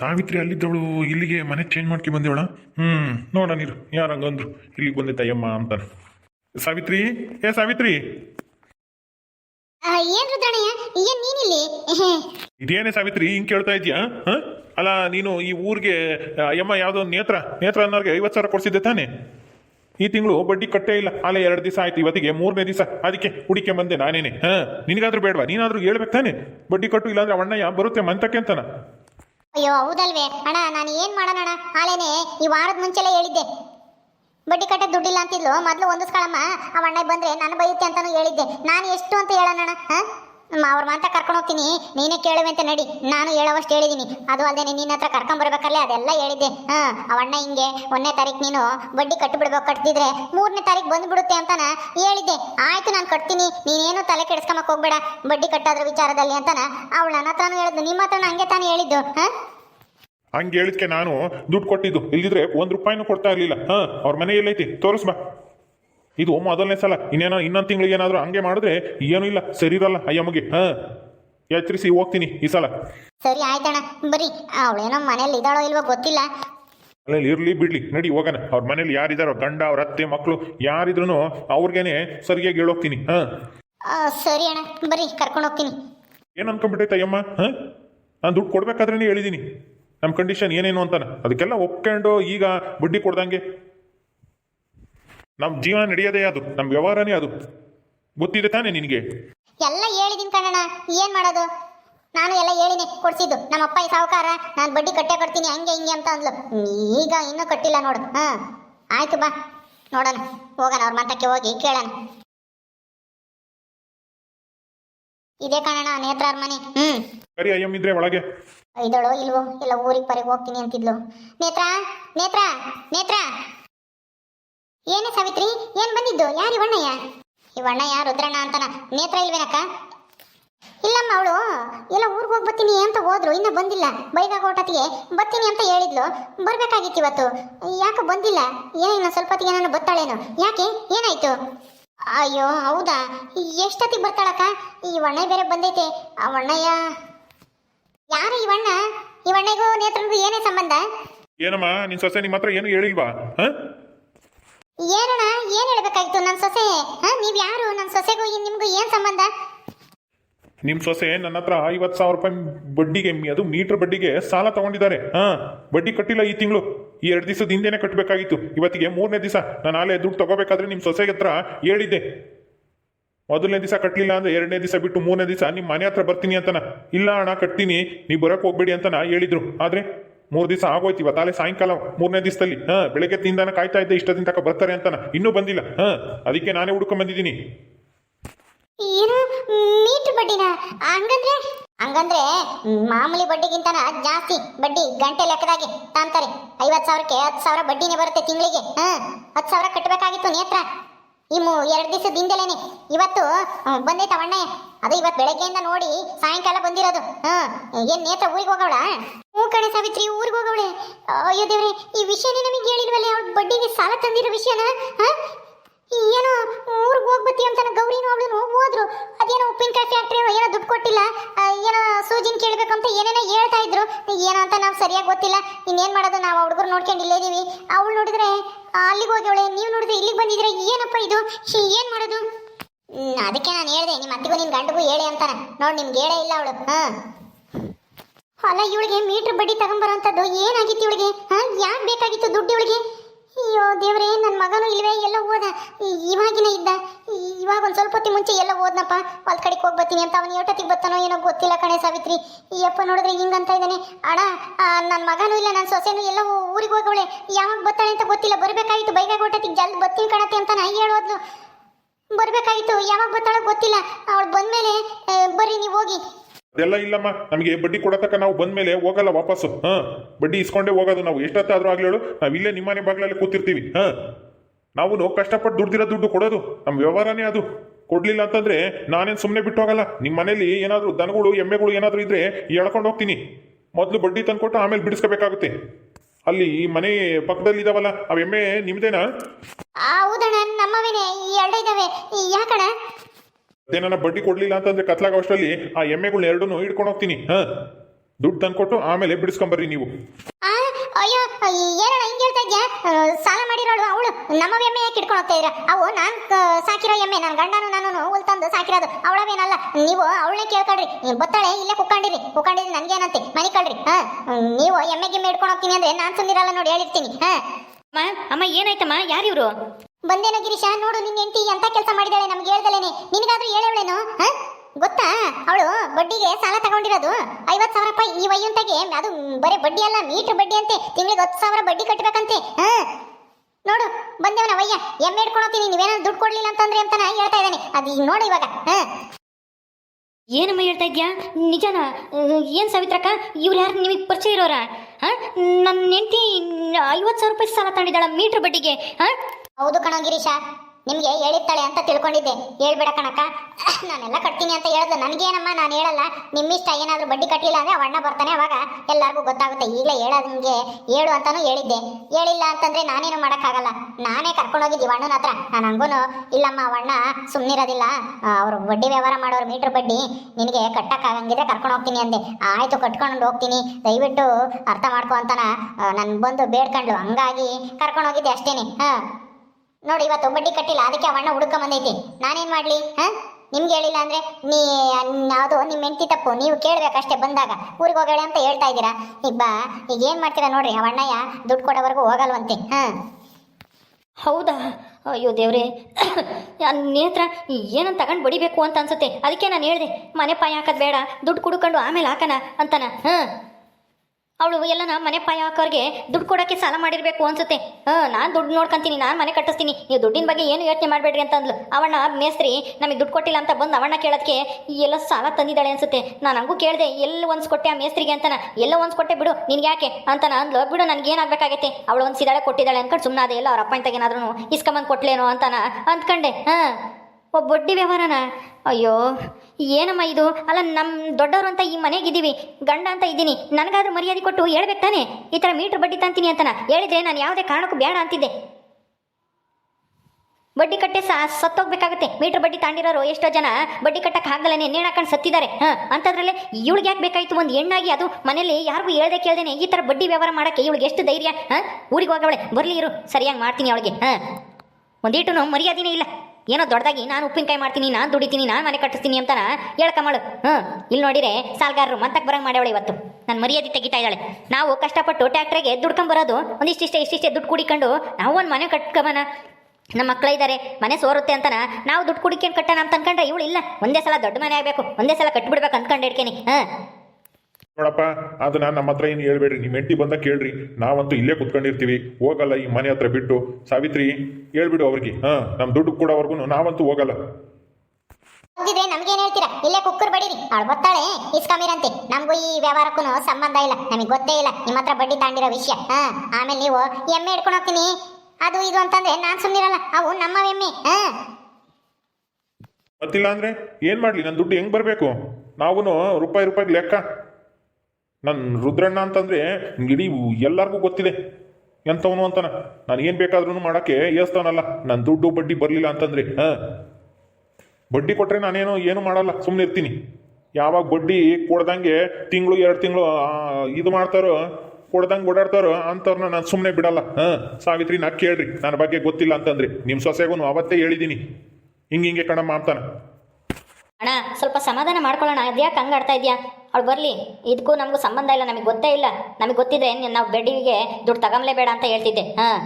ಸಾವಿತ್ರಿ ಅಲ್ಲಿದ್ದವಳು ಇಲ್ಲಿಗೆ ಮನೆ ಚೇಂಜ್ ಮಾಡ್ಕೊ ಬಂದೇವಳ? ಹ್ಞೂ ನೋಡ ನೀರು ಯಾರು ಹಂಗಂದ್ರು ಇಲ್ಲಿಗೆ ಬಂದೆ ತಯ್ಯಮ್ಮ ಅಂತ ಸಾವಿತ್ರಿ ಏ ಸಾವಿತ್ರಿ. ಇದೇನೆ ಏನ್ ರುದ್ರಣ್ಣಯ್ಯ ಏನ್ ನೀನಿಲ್ಲಿ? ಇದೇನೇ ಸಾವಿತ್ರಿ ಹಿಂಗ್ ಕೇಳ್ತಾ ಇದೀಯಾ ಹಾ? ಅಲ್ಲ ನೀನು ಈ ಊರಿಗೆ ಅಯ್ಯಮ್ಮ ಯಾವುದೋ ನೇತ್ರ ನೇತ್ರ ಅನ್ನೋರ್ಗೆ ಐವತ್ತು ಸಾವಿರ ಕೊಡ್ಸಿದ್ದೆ ತಾನೆ? ಈ ತಿಂಗಳು ಬಡ್ಡಿ ಕಟ್ಟೇ ಇಲ್ಲ. ಅಲ್ಲೇ ಎರಡು ದಿವಸ ಆಯ್ತು ಇವತ್ತಿಗೆ ಮೂರನೇ ದಿವಸ. ಅದಕ್ಕೆ ಹುಡಿಕೆ ಬಂದೆ ನಾನೇನೆ. ಹಾ ನಿನಗಾದ್ರೂ ಬೇಡವಾ? ನೀನಾದ್ರೂ ಹೇಳ್ಬೇಕು ತಾನೆ? ಬಡ್ಡಿ ಕಟ್ಟು ಇಲ್ಲಾಂದ್ರೆ ಅವಣ್ಣಯ್ಯ ಬರುತ್ತೆ ಮಂತಕ್ಕೆ ಅಂತಾನ. ಅಯ್ಯೋ, ಹೌದಲ್ವೇ? ಅಣ್ಣ, ನಾನು ಏನು ಮಾಡೋಣ ಹಾಲೇನೆ, ಈ ವಾರದ ಮುಂಚೆಲ್ಲ ಹೇಳಿದ್ದೆ. ಬಡ್ಡಿ ಕಟ್ಟ ದುಡ್ಡಿಲ್ಲ ಅಂತಿದ್ಲು. ಮೊದಲು ಹೊಂದಿಸ್ಕೊಳಮ್ಮ ಆ ಅಣ್ಣ ಬಂದರೆ ನಾನು ಬೈಯುತ್ತೆ ಅಂತಲೂ ಹೇಳಿದ್ದೆ. ನಾನು ಎಷ್ಟು ಅಂತ ಹೇಳೋಣ ಹಾ? ಅವ್ರ ಮಾತ್ರ ಕರ್ಕೊಂಡು ಹೋಗ್ತೀನಿ. ನೀನೇ ಅಂತ ನಡಿ. ನಾನು ಹೇಳೋವಷ್ಟು ಹೇಳಿದ್ದೀನಿ ಅದು ಅಲ್ಲದೆ ನಿನ್ನ ಹತ್ರ ಕರ್ಕೊಂಡ್ ಬರ್ಬೇಕಲ್ಲೇ ಅದೆಲ್ಲ ಹೇಳಿದ್ದೆ. ಹಾ ಅವಣ್ಣ ಹಿಂಗೆ ಒಂದನೇ ತಾರೀಕು ನೀನು ಬಡ್ಡಿ ಕಟ್ಟಿಬಿಡ್ಬೇಕು ಕಟ್ತಿದ್ರೆ ಮೂರನೇ ತಾರೀಕು ಬಂದ್ಬಿಡುತ್ತೆ ಅಂತಾನ ಹೇಳಿದ್ದೆ. ಆಯ್ತು, ನಾನು ಕಟ್ತೀನಿ. ನೀನೇನು ತಲೆ ಕೆಡಿಸ್ಕೊಂಬಕ್ ಹೋಗ್ಬೇಡ. ಬಡ್ಡಿ ಕಟ್ಟೋದ್ರ ವಿಚಾರದಲ್ಲಿ ಅಂತಾನ ಅವಳು ನನ್ನ ಹತ್ರನೂ ಹೇಳಿದ್ದು ನಿಮ್ಮ ಹತ್ರನೂ ಹಂಗೆ ತಾನೇ ಹೇಳಿದ್ದು. ಹಾಂ? ಹಂಗೆ ಹೇಳಿದ್ಕೆ ನಾನು ದುಡ್ಡು ಕೊಟ್ಟಿದ್ದು. ಇಲ್ದಿದ್ರೆ ಒಂದು ರೂಪಾಯಿನೂ ಕೊಡ್ತಾ ಇರಲಿಲ್ಲ. ಹಾಂ, ಅವ್ರ ಮನೆ ಎಲ್ಲೈತಿ. ತೋರಿಸ್ಬಾ. ಇದು ಮೊದಲನೇ ಸಲ. ಇನ್ನೇನೋ ಇನ್ನೊಂದು ತಿಂಗಳಿಗೆ ಏನಾದರೂ ಹಂಗೆ ಮಾಡಿದ್ರೆ ಏನೂ ಇಲ್ಲ. ಸರಿ ಇರಲ್ಲ ಅಯ್ಯಮ್ಮಗೆ ಹಾಂ. ಎಚ್ಚರಿಸಿ ಹೋಗ್ತೀನಿ ಈ ಸಲ. ಸರಿ ಆಯ್ತಣ್ಣ. ಬರಿ ಅವಳೇನೋ ಮನೇಲಿ ಇದ್ದಾಳೋ ಇಲ್ವೋ ಗೊತ್ತಿಲ್ಲ. ಅಲ್ಲಿ ಇರಲಿ ಬಿಡ್ಲಿ. ನಡಿ ಹೋಗೋಣ. ಅವ್ರ ಮನೇಲಿ ಯಾರಿದಾರೋ ಗಂಡ ಅವ್ರ ಅತ್ತೆ ಮಕ್ಕಳು ಯಾರಿದ್ರು ಅವ್ರಿಗೇನೆ ಸರಿಯಾಗಿ ಹೇಳೋಗ್ತೀನಿ. ಹಾಂ. ಆ, ಸರಿ ಅಣ್ಣ. ಬರಿ ಕರ್ಕೊಂಡು ಹೋಗ್ತೀನಿ. ಏನು ಅನ್ಕೊಂಡ್ಬಿಟ್ಟೈತೆ ಅಯ್ಯಮ್ಮ? ಹಾಂ? ನಾನು ದುಡ್ಡು ಕೊಡ್ಬೇಕಾದ್ರೇ ಹೇಳಿದ್ದೀನಿ ನಮ್ಮ ಕಂಡೀಷನ್ ಏನೇನು ಅಂತಾನೆ? ಅದಕ್ಕೆಲ್ಲ ಒಪ್ಕೊಂಡು ಈಗ ಬಡ್ಡಿ ಕೊಡ್ದಂಗೆ. ನಮ್ಮ ಜೀವನ ನಡೆಯೋದೇ ಅದು ನಮ್ಮ ವ್ಯವಹಾರನೇ ಅದು. ಗೊತ್ತಿದೆ ತಾನೇ ನಿನಗೆ? ಎಲ್ಲ ಹೇಳಿದೀನಿ ಕಣಣ್ಣ ಏನ್ ಮಾಡೋದು? ನಾನು ಎಲ್ಲ ಹೇಳಿನಿ ಕೊಡ್ಸಿದ್ದು. ನಮ್ಮ ಅಪ್ಪ ಈ ಸಾವುಕಾರ ನಾನು ಬಡ್ಡಿ ಕಟ್ಟೆ ಕೊಡ್ತೀನಿ ಹಂಗೆ ಹಿಂಗೆ ಅಂತ ಅಂದ್ಲು. ಈಗ ಇನ್ನೂ ಕಟ್ಟಿಲ್ಲ ನೋಡು. ಹಾ ಆಯ್ತು ಬಾ. ನೋಡೋಣ ಹೋಗೋಣ ಅವ್ರ ಮಂತಕ್ಕೆ ಹೋಗಿ ಕೇಳೋಣ. ಇದೇ ಕಣಣ್ಣ ನೇತ್ರಾರ್ ಮನೆ. ಹ್ಮ್. ಸರಿ ಅಯ್ಯಮ್ಮ ಇದ್ರೆ ಒಳಗೆ. ಇದಳು ಇಲ್ವೋ ಎಲ್ಲ ಊರಿಗೆ ಪರಿಗೆ ಹೋಗ್ತೀನಿ ಅಂತಿದ್ಲು. ನೇತ್ರ ನೇತ್ರ ನೇತ್ರ. ಏನೇ ಸಾವಿತ್ರಿ? ಏನ್ ಬಂದಿದ್ದು? ಯಾರು ಇವಣ್ಣಯ್ಯ ಇವಣ್ಣಯ್ಯ ರುದ್ರಣ್ಣ ಅಂತನ ನೇತ್ರ ಇಲ್ವೇನಕ್ಕ? ಇಲ್ಲಮ್ಮ ಅವಳು. ಎಲ್ಲ ಊರಿಗೆ ಹೋಗಿ ಬರ್ತೀನಿ ಅಂತ ಹೋದ್ರು. ಇನ್ನೂ ಬಂದಿಲ್ಲ. ಬೈಗ ಹೊಟ್ಟತಿಗೆ ಬರ್ತೀನಿ ಅಂತ ಹೇಳಿದ್ಲು. ಬರ್ಬೇಕಾಗಿತ್ತು ಇವತ್ತು. ಯಾಕೆ ಬಂದಿಲ್ಲ? ಏನೇನು ಸ್ವಲ್ಪ ಹೊತ್ತಿಗೆ ನಾನು ಬರ್ತಾಳೇನು. ಯಾಕೆ? ಏನಾಯ್ತು? ಅಯ್ಯೋ, ಹೌದಾ? ಎಷ್ಟೊತ್ತಿಗೆ ಬರ್ತಾಳಕ್ಕ? ಈ ವಣ್ಣ ಬೇರೆ ಬಂದೈತೆ. ಆ ವಣ್ಣಯ್ಯ? ಯಾರು ಇವಣ್ಣ ವಣ್ಣಗೂ ನೇತ್ರನಿಗೂ ಏನೇ ಸಂಬಂಧ? ಏನಮ್ಮ, ನಿನ್ ಸೊಸೆ ನಿಮ್ಮ ಹತ್ರ ಏನು ಹೇಳಿಲ್ವಾ? ಏನಣ್ಣ ಏನ್ ಹೇಳ್ಬೇಕಾಯ್ತು ನನ್ನ ಸೊಸೆ? ಹಾ, ನೀವ್ ಯಾರು? ನನ್ನ ಸೊಸೆಗೂ ನಿಮ್ಗೂ ಏನ್ ಸಂಬಂಧ? ನಿಮ್ಮ ಸೊಸೆ ನನ್ನ ಹತ್ರ ಐವತ್ತು ಸಾವಿರ ರೂಪಾಯಿ ಬಡ್ಡಿಗೆ, ಅದು ಮೀಟರ್ ಬಡ್ಡಿಗೆ ಸಾಲ ತಗೊಂಡಿದ್ದಾರೆ. ಹಾ, ಬಡ್ಡಿ ಕಟ್ಟಿಲ್ಲ ಈ ತಿಂಗಳು. ಈ ಎರಡು ದಿವಸದ ಹಿಂದೆನೆ ಕಟ್ಟಬೇಕಾಗಿತ್ತು ಇವತ್ತಿಗೆ ಮೂರನೇ ದಿವಸ. ನಾನು ಆಲೆ ದುಡ್ಡು ತಗೋಬೇಕಾದ್ರೆ ನಿಮ್ಮ ಸೊಸೆಗೆ ಹತ್ರ ಹೇಳಿದ್ದೆ. ಮೊದಲನೇ ದಿವಸ ಕಟ್ಟಲಿಲ್ಲ ಅಂದ್ರೆ ಎರಡನೇ ದಿವಸ ಬಿಟ್ಟು ಮೂರನೇ ದಿವಸ ನಿಮ್ಮ ಮನೆ ಹತ್ರ ಬರ್ತೀನಿ ಅಂತನ. ಇಲ್ಲ ಅಣ್ಣ, ಕಟ್ತೀನಿ. ನೀವು ಬರಕ್ ಹೋಗ್ಬೇಡಿ ಅಂತನ ಹೇಳಿದ್ರು. ಆದ್ರೆ ಮೂರು ದಿವಸ ಆಗೋಯ್ತು ಇವತ್ತಾಲೆ ಸಾಯಂಕಾಲ ಮೂರನೇ ದಿವಸದಲ್ಲಿ. ಹಾ ಬೆಳಗ್ಗೆ ತಿಂದಾನ ಕಾಯ್ತಾ ಇದ್ದೆ ಇಷ್ಟದಿಂದ ತಕ ಬರ್ತಾರೆ ಅಂತಾನ. ಇನ್ನೂ ಬಂದಿಲ್ಲ. ಹಾ ಅದಕ್ಕೆ ನಾನೇ ಹುಡ್ಕೊಂಡ್ ಬಂದಿದ್ದೀನಿ. ಬಡ್ಡಿನ? ಹಂಗಂದ್ರೆ? ಹಂಗಂದ್ರೆ ಮಾಮೂಲಿ ಬಡ್ಡಿಗಿಂತನ ಜಾಸ್ತಿ ಬಡ್ಡಿ ಗಂಟೆ ಲೆಕ್ಕದಾಗೆ ತಾಂತಾರೆ. ಐವತ್ ಸಾವಿರಕ್ಕೆ ಹತ್ತು ಸಾವಿರ ಬಡ್ಡಿನೇ ಬರುತ್ತೆ ತಿಂಗಳಿಗೆ. ಹಾಂ ಹತ್ತು ಸಾವಿರ ಕಟ್ಟಬೇಕಾಗಿತ್ತು ನೇತ್ರ. ಈ ಮೂ ಎರಡು ದಿವಸದ ಇವತ್ತು ಹ್ಮ್, ತವಣ್ಣ ಅದು ಇವತ್ತು ಬೆಳಗ್ಗೆಯಿಂದ ನೋಡಿ ಸಾಯಂಕಾಲ ಬಂದಿರೋದು. ಹಾಂ ಏನ್ ನೇತ್ರ ಊರಿಗೆ ಹೋಗವಳ? ಹ್ಞೂ ಕಣೆ ಸಾವಿತ್ರಿ, ಊರಿಗೆ ಹೋಗವಳೆ. ಅಯ್ಯೋ ದೇವ್ರೆ, ಈ ವಿಷಯನೇ ನಮಗೆ ಹೇಳಿಲ್ವಲ್ಲ, ಅವಳು ಬಡ್ಡಿಗೆ ಸಾಲ ತಂದಿರೋ ವಿಷಯನ? ಹಾಂ? ಏನೋ ಊರಿಗೆ ಹೋಗ್ಬತ್ತಿ ಅಂತ ಗೌರಿನೂ ಅವಳು ಹೋದ್ರು. ಅದೇನೋ ಉಪ್ಪಿನಕಾಯಿ ಫ್ಯಾಕ್ಟ್ರಿ ಏನೋ ದುಡ್ಡು ಕೊಟ್ಟಿಲ್ಲ. ಏನೋ ಸೂಜಿನ ಕೇಳಬೇಕು ಅಂತ ಏನೇನೋ ಹೇಳ್ತಾ ಇದ್ರು. ಏನೋ ಅಂತ ನಾವು ಸರಿಯಾಗಿ ಗೊತ್ತಿಲ್ಲ. ಇನ್ನೇನು ಮಾಡೋದು, ನಾವು ಹುಡುಗರು ನೋಡ್ಕೊಂಡು ಇಲ್ಲೇ ಇದೀವಿ. ಅವಳು ನೋಡಿದ್ರೆ ಅಲ್ಲಿಗೆ ಹೋಗ್ಯವಳೆ. ನೀವು ನೋಡಿದ್ರೆ ಇಲ್ಲಿಗೆ ಬಂದಿದ್ರೆ ಏನಪ್ಪ ಇದು? ಏನು ಮಾಡೋದು? ಅದಕ್ಕೆ ನಾನು ಹೇಳಿದೆ ನಿಮ್ಮ ಅತ್ತಿಗೂ ನಿಮ್ಮ ಗಂಡಗೂ ಹೇಳಿ ಅಂತಾನೆ. ನೋಡಿ, ನಿಮ್ಗೆ ಹೇಳೇ ಇಲ್ಲ ಅವಳು. ಹಾಂ. ಅಲ್ಲ ಇವಳಿಗೆ ಮೀಟರ್ ಬಡ್ಡಿ ತಗೊಂಬರೋಂಥದ್ದು ಏನಾಗಿತ್ತು ಇವಳಿಗೆ? ಹಾ? ಯಾಕೆ ಬೇಕಾಗಿತ್ತು ದುಡ್ಡು ಇವಳಿಗೆ? ಅಯ್ಯೋ ದೇವ್ರೇ ನನ್ನ ಮಗನು ಇಲ್ವೇ, ಎಲ್ಲ ಓದ ಇವಾಗಿನ ಇದ್ದ. ಇವಾಗ ಒಂದು ಸ್ವಲ್ಪ ಹೊತ್ತಿ ಮುಂಚೆ ಎಲ್ಲ ಓದ್ನಪ್ಪ ಹೊಲ್ ಕಡೆಗೆ ಹೋಗಿ ಬರ್ತೀನಿ ಅಂತ ಅವನು ಏಟತ್ತಿಗೆ ಬರ್ತಾನೋ ಏನೋ ಗೊತ್ತಿಲ್ಲ ಕಣೆ ಸಾವಿತ್ರಿ. ಈ ಅಪ್ಪ ನೋಡಿದ್ರೆ ಹಿಂಗಂತ ಇದ್ದಾನೆ. ಅಣ್ಣ ನನ್ನ ಮಗನೂ ಇಲ್ಲ ನನ್ನ ಸೊಸೆನೂ ಎಲ್ಲ ಊರಿಗೆ ಹೋಗವಳೆ. ಯಾವಾಗ ಬರ್ತಾಳೆ ಅಂತ ಗೊತ್ತಿಲ್ಲ. ಬರಬೇಕಾಗಿತ್ತು, ಬೈಗಾಗ ಹೊಟ್ಟತಿಗೆ ಜಲ್ದಿ ಬತ್ತೀನಿ ಕಣತೆ ಅಂತ ನಾ ಹೇಳೋದ್ಲು ಬರಬೇಕಾಗಿತ್ತು, ಯಾವಾಗ ಬರ್ತಾಳೋ ಗೊತ್ತಿಲ್ಲ. ಅವಳು ಬಂದಮೇಲೆ ಬರ್ರಿ, ನೀವು ಹೋಗಿ. ಅದೆಲ್ಲ ಇಲ್ಲಮ್ಮ, ನಮಗೆ ಬಡ್ಡಿ ಕೊಡತಕ್ಕ ನಾವು ಬಂದ್ಮೇಲೆ ಹೋಗಲ್ಲ ವಾಪಸ್ಸು. ಹ, ಬಡ್ಡಿ ಇಸ್ಕೊಂಡೇ ಹೋಗೋದು ನಾವು. ಎಷ್ಟೊತ್ತಾದ್ರೂ ಹೇಳು, ನಾವು ಇಲ್ಲೇ ನಿಮ್ಮನೆ ಬಾಗ್ಲಲ್ಲಿ ಕೂತಿರ್ತೀವಿ. ಹ, ನಾವು ಕಷ್ಟಪಟ್ಟು ದುಡ್ದಿರೋ ದುಡ್ಡು ಕೊಡೋದು. ನಮ್ಮ ವ್ಯವಹಾರನೇ ಅದು. ಕೊಡ್ಲಿಲ್ಲ ಅಂತಂದ್ರೆ ನಾನೇನು ಸುಮ್ಮನೆ ಬಿಟ್ಟು ಹೋಗಲ್ಲ. ನಿಮ್ಮ ಮನೇಲಿ ಏನಾದರೂ ದನಗಳು, ಎಮ್ಮೆಗಳು ಏನಾದರೂ ಇದ್ರೆ ಎಳ್ಕೊಂಡು ಹೋಗ್ತೀನಿ. ಮೊದಲು ಬಡ್ಡಿ ತಂದ್ಕೊಟ್ಟು ಆಮೇಲೆ ಬಿಡಿಸ್ಕೋಬೇಕಾಗುತ್ತೆ. ಅಲ್ಲಿ ಈ ಮನೆ ಪಕ್ಕದಲ್ಲಿ ಇದಾವಲ್ಲ ಅವು ಎಮ್ಮೆ ನಿಮ್ದೇನಾ? ಹೌದಣ್ಣ, ನಮ್ಮವೇನೆ. ಎರಡೇ ಇದಾವೆ. ಯಾಕಣ್ಣ? ಅದೇ ನನ್ನ ಬಡ್ಡಿ ಕೊಡ್ಲಿಲ್ಲ ಅಂತಂದ್ರೆ ಕತ್ಲಾಗ ಅವಷ್ಟರಲ್ಲಿ ಆ ಎಮ್ಮೆಗಳನ್ನ ಎರಡನ್ನೂ ಹಿಡ್ಕೊಂಡು ಹೋಗ್ತೀನಿ ಹಾ. ದುಡ್ಡು ತಂದ್ಕೊಟ್ಟು ಆಮೇಲೆ ಬಿಡಿಸ್ಕೊಂಬರ್ರಿ ನೀವು. ಆ, ಅಯ್ಯೋ ಏನಣ್ಣ ಹಿಂಗೆ ಹೇಳ್ತಾ ಇದ್ಯಾ? ಆ, ಸಾಲ ಮಾಡಿರೋಳು ಅವಳು. ನಮ್ಮ ಎಮ್ಮೆ ಯಾಕೆ ಇಟ್ಕೊಂಡು ಹೋಗ್ತಾ ಇದ್ರ ಅವು ನಾನ್ ಸಾಕಿರೋ ಎಮ್ಮೆ ನನ್ನ ಗಂಡನು ನಾನು ಹುಲ್ ತಂದು ಸಾಕಿರೋದು ಅವಳವೇನಲ್ಲ. ನೀವು ಅವಳನ್ನೇ ಕೇಳ್ಕೊಳ್ರಿ. ನೀವ್ ಬತ್ತಾಳೆ ಇಲ್ಲೇ ಕುಕ್ಕಂಡಿರಿ. ಕುಕ್ಕಂಡಿರಿ ನನ್ಗೇನಂತೆ? ಮನೆ ಕಳ್ರಿ. ಹಾ. ನೀವು ಎಮ್ಮೆ ಗಿಮ್ಮೆ ಇಟ್ಕೊಂಡು ಹೋಗ್ತೀನಿ ಅಂದ್ರೆ ನಾನು ಸುಂದಿರಲ್ಲ ನೋಡಿ ಹೇಳಿರ್ತೀನಿ. ಹಾ. ಅಮ್ಮ ಅಮ್ಮ ಏನಾಯ್ತಮ್ಮ? ಯಾರು ಇವರು? ಬಂದೇನೋ ಗಿರೀಶ, ನೋಡು ನಿನ್ನ ಹೆಂಡತಿ ಎಂತ ಕೆಲಸ ಮಾಡಿದಾಳೆ ನಮ್ಗೆ ಹೇಳ್ದಲೇನೆ ನಿನಗಾದ್ರೂ ಹೇಳವಳೇನು ಗೊತ್ತಾ? ಅವಳು ಬಡ್ಡಿಗೆ ಸಾಲ ತಗೊಂಡಿರೋದು. ಐವತ್ತು ಸಾವಿರ ರೂಪಾಯಿ ಈ ವಯ್ಯುಂತಗೆ ಅದು ಬರೀ ಬಡ್ಡಿ ಅಲ್ಲ, ಮೀಟರ್ ಬಡ್ಡಿ ಅಂತೆ. ತಿಂಗಳಿಗೆ ಹತ್ತು ಸಾವಿರ ಬಡ್ಡಿ ಕಟ್ಟಬೇಕಂತೆ ಹಾ? ನೋಡು, ಬಂದೇವನ ವಯ್ಯ ಎಮ್ಮೆ ಎಡ್ ಹೋಗ್ತೀನಿ ನೀವೇನಾದ್ರು ದುಡ್ಡು ಕೊಡ್ಲಿಲ್ಲ ಅಂತಂದ್ರೆ ಅಂತ ನಾ ಹೇಳ್ತಾ ಇದ್ದಾನೆ. ಅದು ಈಗ ನೋಡು ಇವಾಗ, ಹಾ? ಏನಮ್ಮ ಹೇಳ್ತಾ ಇದ್ಯಾ? ನಿಜಾನ ಏನು ಸಾವಿತ್ರಕ್ಕ? ಇವ್ರು ಯಾರು ನಿಮಗೆ ಪರಿಚಯ ಇರೋರ? ಹಾಂ? ನನ್ನ ಹೆಂಡತಿ, ಐವತ್ತು ಸಾವಿರ ರೂಪಾಯಿ ಸಾಲ ತಗೊಂಡಿದ್ದಾಳ ಮೀಟ್ರ್ ಬಡ್ಡಿಗೆ, ಹಾಂ? ಹೌದು ಕಣೋ ಗಿರೀಶ. ನಿಮಗೆ ಹೇಳಿರ್ತಾಳೆ ಅಂತ ತಿಳ್ಕೊಂಡಿದ್ದೆ. ಹೇಳ್ಬೇಡ ಕಣಕ್ಕ. ನಾನೆಲ್ಲ ಕಟ್ತೀನಿ ಅಂತ ಹೇಳ್ದೆ ನನಗೇನಮ್ಮ, ನಾನು ಹೇಳಲ್ಲ. ನಿಮ್ಮಿಷ್ಟ ಏನಾದರೂ ಬಡ್ಡಿ ಕಟ್ಟಿಲ್ಲ ಅಂದ್ರೆ ಅವಣ್ಣ ಬರ್ತಾನೆ ಅವಾಗ. ಎಲ್ಲರಿಗೂ ಗೊತ್ತಾಗುತ್ತೆ. ಈಗಲೇ ನಿಮಗೆ. ಹೇಳು ಅಂತಾನೂ ಹೇಳಿದ್ದೆ. ಹೇಳಿಲ್ಲ ಅಂತಂದ್ರೆ ನಾನೇನು ಮಾಡೋಕ್ಕಾಗಲ್ಲ. ನಾನೇ ಕರ್ಕೊಂಡೋಗಿದ್ದೀವಿ ಅಣ್ಣನ ಹತ್ರ. ನಾನು ಹಂಗೂ ಇಲ್ಲಮ್ಮ ಅವಣ್ಣ ಸುಮ್ಮನಿರೋದಿಲ್ಲ ಅವರು ಬಡ್ಡಿ ವ್ಯವಹಾರ ಮಾಡೋರು ಮೀಟ್ರ್ ಬಡ್ಡಿ. ನಿನಗೆ ಕಟ್ಟಕ್ಕಾಗಂಗಿದ್ರೆ ಕರ್ಕೊಂಡು ಹೋಗ್ತೀನಿ ಅಂದೆ. ಆಯ್ತು, ಕಟ್ಕೊಂಡು ಹೋಗ್ತೀನಿ. ದಯವಿಟ್ಟು ಅರ್ಥ ಮಾಡ್ಕೊ ಅಂತಾನ ನಾನು ಬಂದು ಬೇಡ್ಕೊಂಡ್ಲು. ಹಂಗಾಗಿ ಕರ್ಕೊಂಡು ಹೋಗಿದ್ದೆ ಅಷ್ಟೇನೆ. ಹಾ. ನೋಡಿ, ಇವತ್ತು ಬಡ್ಡಿ ಕಟ್ಟಿಲ್ಲ, ಅದಕ್ಕೆ ಅವಣ್ಣ ಹುಡುಕ ಬಂದೈತಿ. ನಾನೇನು ಮಾಡ್ಲಿ, ಹಾಂ? ನಿಮ್ಗೆ ಹೇಳಿಲ್ಲ ಅಂದ್ರೆ ನೀ ಯಾವುದು ನಿಮ್ಮ ಹೆಂಡತಿ ತಪ್ಪು, ನೀವು ಕೇಳ್ಬೇಕಷ್ಟೇ ಬಂದಾಗ. ಊರಿಗೆ ಹೋಗೋಳೆ ಅಂತ ಹೇಳ್ತಾ ಇದ್ದೀರಾ? ಈಗ ಬಾ, ಈಗ ಏನು ಮಾಡ್ತೀರಾ ನೋಡ್ರಿ ಅವಣ್ಣಯ್ಯ ದುಡ್ಡು ಕೊಡೋವರೆಗೂ ಹೋಗಲ್ವಂತೆ, ಹಾಂ? ಹೌದಾ? ಅಯ್ಯೋ ದೇವ್ರೆ ನೇತ್ರ ಏನಂತ ತಗೊಂಡು ಬಡಿಬೇಕು ಅಂತ ಅನ್ಸುತ್ತೆ? ಅದಕ್ಕೆ ನಾನು ಹೇಳಿದೆ, ಮನೆ ಪಾಯ ಹಾಕೋದು ಬೇಡ, ದುಡ್ಡು ಕುಡ್ಕೊಂಡು ಆಮೇಲೆ ಹಾಕೋಣ ಅಂತಾನ, ಹಾಂ? ಅವಳು ಎಲ್ಲನ ಮನೆ ಪಾಯ ಹಾಕೋರಿಗೆ ದುಡ್ಡು ಕೊಡೋಕ್ಕೆ ಸಾಲ ಮಾಡಿರಬೇಕು ಅನ್ಸುತ್ತೆ. ಹಾಂ, ನಾನು ದುಡ್ಡು ನೋಡ್ಕೊಂತೀನಿ, ನಾನು ಮನೆ ಕಟ್ಟಿಸ್ತೀನಿ. ನೀವು ದುಡ್ಡಿನ ಬಗ್ಗೆ ಏನು ಯೋಚನೆ ಮಾಡಬೇಡ್ರಿ ಅಂತ ಅಂದ್ಲು. ಅವಣ್ಣ, ಮೇಸ್ತ್ರಿ, ನಮಗೆ ದುಡ್ಡು ಕೊಟ್ಟಿಲ್ಲ ಅಂತ ಬಂದು ಅವಣ್ಣ ಕೇಳೋದಕ್ಕೆ ಎಲ್ಲ ಸಾಲ ತಂದಿದ್ದಾಳೆ ಅನ್ಸುತ್ತೆ. ನಾನು ಹಂಗೂ ಕೇಳಿದೆ, ಎಲ್ಲಿ ಒಂದ್ಸ್ ಕೊಟ್ಟೆ ಆ ಮೇಸ್ತ್ರಿಗೆ ಅಂತಾನ. ಎಲ್ಲ ಒಂದ್ಸ್ ಕೊಟ್ಟೆ ಬಿಡು, ನಿನ್ಗೆ ಯಾಕೆ ಅಂತಾನ ಅಂದ್ಲು. ಬಿಡು, ನನಗೆ ಏನಾಗಬೇಕಾಗೈತೆ ಅವಳು ಒಂದು ಸಿದಾಳೆ ಕೊಟ್ಟಿದ್ದಾಳೆ ಅನ್ಕೊಂಡು ಸುಮ್ಮನಾದೆ ಎಲ್ಲ ಅವ್ರ ಅಪ್ಪ ಏನಾದ್ರೂ ಇಸ್ಕೊಂಬಂದು ಕೊಟ್ಲೇನೋ ಅಂತಾನ. ಅಂದ್ಕಂಡೆ, ಹಾಂ. ಒಬ್ಬ ಬಡ್ಡಿ ವ್ಯವಹಾರನ. ಅಯ್ಯೋ, ಏನಮ್ಮ ಇದು? ಅಲ್ಲ ನಮ್ಮ ದೊಡ್ಡವರು ಅಂತ ಈ ಮನೆಗಿದ್ದೀವಿ. ಗಂಡ ಅಂತ ಇದ್ದೀನಿ. ನನಗಾದ್ರೂ ಮರ್ಯಾದೆ ಕೊಟ್ಟು ಹೇಳ್ಬೇಕು ತಾನೆ? ಈ ಥರ ಮೀಟ್ರ್ ಬಡ್ಡಿ ತಂತೀನಿ ಅಂತನ? ಹೇಳಿದ್ರೆ ನಾನು ಯಾವುದೇ ಕಾರಣಕ್ಕೂ ಬೇಡ ಅಂತಿದ್ದೆ. ಬಡ್ಡಿ ಕಟ್ಟೆ ಸಹ ಸತ್ತೋಗ್ಬೇಕಾಗುತ್ತೆ. ಮೀಟ್ರ್ ಬಡ್ಡಿ ತಾಂಡಿರೋರು ಎಷ್ಟೋ ಜನ ಬಡ್ಡಿ ಕಟ್ಟಕ್ಕೆ ಆಗಲ್ಲನೆ ನೇಣು ಹಾಕೊಂಡು ಸತ್ತಿದ್ದಾರೆ. ಹಾಂ ಅಂಥದ್ರಲ್ಲೇ ಇವಳಿಗೆ ಯಾಕೆ ಬೇಕಾಯಿತು ಒಂದು ಹೆಣ್ಣಾಗಿ ಅದು ಮನೇಲಿ ಯಾರಿಗೂ ಹೇಳ್ದೆ ಕೇಳ್ದೇನೆ ಈ ಥರ ಬಡ್ಡಿ ವ್ಯವಹಾರ ಮಾಡೋಕ್ಕೆ ಇವಳಿಗೆ ಎಷ್ಟು ಧೈರ್ಯ? ಹಾಂ, ಊರಿಗೆ ಹೋಗವಳೆ. ಬರಲಿ ಇರು. ಸರಿಯಾಗಿ ಮಾಡ್ತೀನಿ ಅವಳಿಗೆ. ಹಾಂ. ಒಂದೀಟು ಮರ್ಯಾದಿನೇ ಇಲ್ಲ. ಏನೋ ದೊಡ್ಡದಾಗಿ, ನಾನು ಉಪ್ಪಿನಕಾಯಿ ಮಾಡ್ತೀನಿ, ನಾನು ದುಡಿತೀನಿ, ನಾನು ಮನೆ ಕಟ್ಟಿಸ್ತೀನಿ ಅಂತಾನ ಹೇಳ್ಕಮಳು ಹ್ಞೂ ಇಲ್ಲಿ ನೋಡಿರೆ ಸಾಲ್ಗಾರರು ಮಂತಕ್ಕೆ ಬರಂಗೆ ಮಾಡ್ಯಾವಳೆ ಇವತ್ತು. ನಾನು ಮರ್ಯಾದೆ ತೆಗಿತಾ ಇದ್ದಾಳೆ. ನಾವು ಕಷ್ಟಪಟ್ಟು ಟ್ಯಾಕ್ಟ್ರಿಗೆ ದುಡ್ಕೊಂಬರೋದು ಒಂದಿಷ್ಟಿಷ್ಟೇ ಇಷ್ಟಿಷ್ಟೇ ದುಡ್ಡು ಕುಡಿಕೊಂಡು ನಾವು ಒಂದು ಮನೆ ಕಟ್ಕೊಬನ. ನಮ್ಮ ಮಕ್ಕಳಿದ್ದಾರೆ ಮನೆ ಸೋರುತ್ತೆ ಅಂತನ, ನಾವು ದುಡ್ಡು ಕುಡಿಕೊಂಡು ಕಟ್ಟಣ ಅಂತ ಅನ್ಕೊಂಡ್ರೆ ಇವಳು ಇಲ್ಲ. ಒಂದೇ ಸಲ ದೊಡ್ಡ ಮನೆ ಆಗಬೇಕು, ಒಂದೇ ಸಲ ಕಟ್ಬಿಡ್ಬೇಕು ಅಂದ್ಕೊಂಡು ಇಡ್ಕೇನಿ ಹಾಂ ನೋಡಪ್ಪ ಅದನ್ನ ನಮ್ಮ ಹತ್ರ ಏನು ಹೇಳ್ಬೇಡ್ರಿ ನಿಮ್ಮ ಹೆಂಡತಿ ಬಂದ ಕೇಳ್ರಿ. ನಾವಂತೂ ಇಲ್ಲೇ ಕುತ್ಕೊಂಡಿರ್ತೀವಿ. ಹೋಗಲ್ಲ ಈ ಮನೆ ಹತ್ರ ಬಿಟ್ಟು. ಸಾವಿತ್ರಿ ಹೇಳ್ಬಿಡು ಅವ್ರಿಗೆ. ಹಾ ನಮ್ಮ ದುಡ್ಡು ಕೊಡೋವರೆಗೂ ನಾವಂತೂ ಹೋಗಲ್ಲ. ಹೋಗಿದ್ರೆ ನಮ್ಗೇನ್ ಹೇಳ್ತೀರಾ? ಇಲ್ಲೇ ಕುಕ್ಕರ್ ಬಡೀರಿ. ಅವಳು ಗೊತ್ತಾಳೆ ಇಸ್ಕೊಂಬಿರಂತೆ ನಮಗೂ ಈ ವ್ಯವಹಾರಕ್ಕೂ ಸಂಬಂಧ ಇಲ್ಲ. ನಮಗೆ ಗೊತ್ತೇ ಇಲ್ಲ. ನಿಮ್ಮ ಹತ್ರ ಬಡ್ಡಿ ತಾಂಡಿರೋ ವಿಷಯ. ಹಾ ಆಮೇಲೆ ನೀವು ಎಮ್ಮೆ ಹಿಡ್ಕೊಂಡು ಹೋಗ್ತೀನಿ. ಅದು ಇದು ಅಂತಂದ್ರೆ ನಾನು ಸುಮ್ಮನಿರಲ್ಲ ಅವು ನಮ್ಮ ಎಮ್ಮೆ. ಹಾ. ಗೊತ್ತಿಲ್ಲ ಅಂದ್ರೆ ಏನ್ ಮಾಡ್ಲಿ? ನನ್ನ ದುಡ್ಡು ಹೆಂಗ್ ಬರಬೇಕು? ನಾವು ರೂಪಾಯಿ ರೂಪಾಯಿ ಲೆಕ್ಕ. ನನ್ನ ರುದ್ರಣ್ಣ ಅಂತಂದ್ರೆ ಇಡೀ ಎಲ್ಲರಿಗೂ ಗೊತ್ತಿದೆ. ಎಂಥವನು ಅಂತಾನ. ನಾನು ಏನು ಬೇಕಾದ್ರೂ ಮಾಡೋಕ್ಕೆ ಏಸ್ತಾನಲ್ಲ. ನನ್ನ ದುಡ್ಡು ಬಡ್ಡಿ ಬರಲಿಲ್ಲ ಅಂತಂದ್ರೆ, ಹಾಂ? ಬಡ್ಡಿ ಕೊಟ್ಟರೆ ನಾನೇನು ಏನು ಮಾಡಲ್ಲ ಸುಮ್ಮನೆ ಇರ್ತೀನಿ. ಯಾವಾಗ ಬಡ್ಡಿ ಕೊಡ್ದಂಗೆ ತಿಂಗಳು, ಎರಡು ತಿಂಗಳು ಇದು ಮಾಡ್ತಾರೋ, ಕೊಡ್ದಂಗೆ ಓಡಾಡ್ತಾರೋ ಅಂಥವ್ರನ್ನ ನಾನು ಸುಮ್ಮನೆ ಬಿಡಲ್ಲ, ಹಾಂ? ಸಾವಿತ್ರಿ, ನಾ ಕೇಳ್ರಿ. ನನ್ನ ಬಗ್ಗೆ ಗೊತ್ತಿಲ್ಲ ಅಂತಂದ್ರೆ. ನಿಮ್ಮ ಸೊಸೆಗೂ ಅವತ್ತೇ ಹೇಳಿದ್ದೀನಿ ಹಿಂಗೆ ಹಿಂಗೆ ಕಣಮ್ಮ ಅಂತಾನೆ. ಅಣ್ಣ, ಸ್ವಲ್ಪ ಸಮಾಧಾನ ಮಾಡ್ಕೊಳ್ಳೋಣ. ಅದ್ಯಾಕೆ ಹಂಗೆ ಆಡ್ತಾ ಇದೆಯಾ? ಅವಳು ಬರಲಿ ಇದಕ್ಕೂ ನಮಗೂ ಸಂಬಂಧ ಇಲ್ಲ ನಮಗೆ ಗೊತ್ತೇ ಇಲ್ಲ. ನಮಗೆ ಗೊತ್ತಿದ್ರೆ ನಾವು ಬೆಡ್ಡಿಗೆ ದುಡ್ಡು ತಗೊಂಬ್ಲೇಬೇಡ ಅಂತ ಹೇಳ್ತಿದ್ದೆ. ಹಾಂ.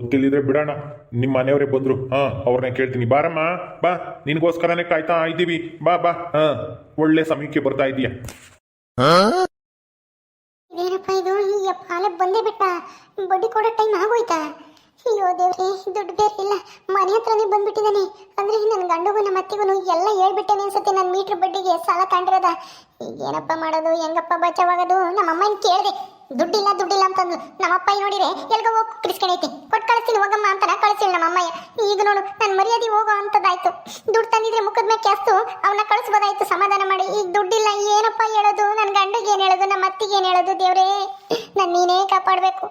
ಗೊತ್ತಿಲ್ಲಿದ್ರೆ ಬಿಡೋಣ ನಿಮ್ಮ ಮನೆಯವರೇ ಬಂದರು. ಹಾ ಅವ್ರನ್ನ ಕೇಳ್ತೀನಿ. ಬಾರಮ್ಮ ಬಾ ನಿನಗೋಸ್ಕರನೇ ಕಾಯ್ತಾ ಇದ್ದೀವಿ. ಬಾ ಬಾ ಹಾ. ಒಳ್ಳೆ ಸಮಯಕ್ಕೆ ಬರ್ತಾ ಇದೀಯ ಇದೇನಪ್ಪ ಇದು? ಈ ಪಾಲೆ ಬಂದೇ ಬಿಟ್ಟ. ಬಡ್ಡಿ ಕೊಡೋ ಟೈಮ್ ಆಗೋಯ್ತಾ? ಅಯ್ಯೋ ದೇವ್ರಿ ದುಡ್ಡು ಬೇರೆ ಇಲ್ಲ, ಮನೆ ಹತ್ರನೇ ಬಂದ್ಬಿಟ್ಟಿದ್ದಾನೆ. ಅಂದ್ರೆ ನನ್ನ ಗಂಡಗೂ, ನಮ್ಮ ಅತ್ತಿಗೂ ಎಲ್ಲ ಹೇಳ್ಬಿಟ್ಟೇನೆ ಅನ್ಸುತ್ತೆ ನನ್ನ ಮೀಟ್ರ್ ಬಡ್ಡಿಗೆ, ಸಾಲ ಕಂಡ್ರದ ಏನಪ್ಪ ಮಾಡೋದು, ಹೆಂಗಪ್ಪ ಬಚಾವಾಗೋದು? ನಮ್ಮ ಅಮ್ಮನ ಕೇಳಿದೆ. ದುಡ್ಡಿಲ್ಲ ದುಡ್ಡಿಲ್ಲ ಅಂತಂದು ನಮ್ಮಪ್ಪ ನೋಡಿದ್ರೆ, ಎಲ್ಗ ಹೋಗಿ ಕೊಟ್ ಕೊಟ್ಟು ಕಳಿಸ್ತೀನಿ, ಹೋಗಮ್ಮ ಅಂತ ಕಳಿಸಿಲ್ಲ ನಮ್ಮ ಅಮ್ಮಯ್ಯ. ಈಗ ನೋಡು ನನ್ನ ಮರ್ಯಾದೆ ಹೋಗೋ ಅಂತದಾಯ್ತು ದುಡ್ಡು ತಂದಿದ್ರೆ ಮುಖದ ಮೇಲೆ ಕ್ಯಾಸ್ತು ಅವನ್ನ ಕಳಿಸ್ಬೋದಾಯ್ತು, ಸಮಾಧಾನ ಮಾಡಿ. ಈಗ ದುಡ್ಡಿಲ್ಲ, ಏನಪ್ಪ ಹೇಳೋದು? ನನ್ನ ಗಂಡಗೆ ಏನು ಹೇಳೋದು, ನಮ್ಮ ಅತ್ತಿಗೆ ಏನು ಹೇಳೋದು ದೇವ್ರೇ? ನಾನು ನೀನೇ ಕಾಪಾಡಬೇಕು.